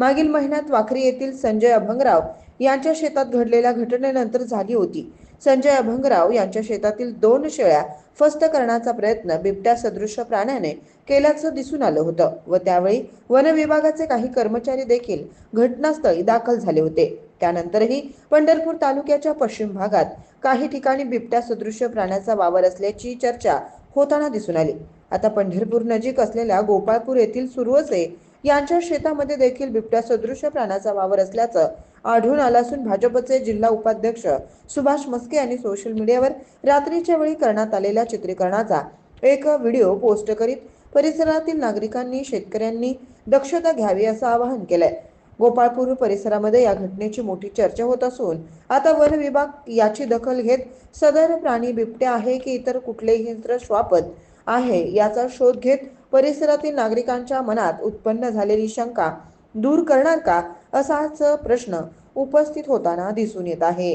मागील महिन्यात वाखरी येथील संजय अभंगराव यांच्या शेतात घडलेल्या घटनेनंतर झाली होती. संजय अभंगराव यांच्या शेतातील दोन शेळ्या फस्त करण्याचा प्रयत्न बिबट्या सदृश प्राण्याने केल्याचं दिसून आलं होतं व त्यावेळी वन विभागाचे काही कर्मचारी देखील घटनास्थळी दाखल झाले होते. त्यानंतरही पंढरपूर तालुक्याच्या पश्चिम भागात काही ठिकाणी बिबट्या सदृश प्राण्याचा वावर असल्याची चर्चा होताना दिसून आली. आता पंढरपूर नजीक असलेल्या गोपाळपूर येथील सुरू असे यांच्या शेतामध्ये देखील बिबट्या सदृश प्राण्याचा वावर असल्याचं आढळून आलं असून भाजपचे जिल्हा उपाध्यक्ष सुभाष मस्के यांनी सोशल मीडियावर रात्रीच्या वेळी करण्यात आलेल्या चित्रीकरणाचा एक व्हिडिओ पोस्ट करीत परिसरातील नागरिकांनी शेतकऱ्यांनी दक्षता घ्यावी असं आवाहन केलंय. गोपाळपूर परिसरामध्ये या घटनेची मोठी चर्चा होत असून आता वन विभाग याची दखल घेत सदर प्राणी बिबट्या आहे की इतर कुठलेही हिंस्र आहे याचा शोध घेत परिसरातील नागरिकांच्या मनात उत्पन्न झालेली शंका दूर करणार का असाच प्रश्न उपस्थित होताना दिसून येत आहे.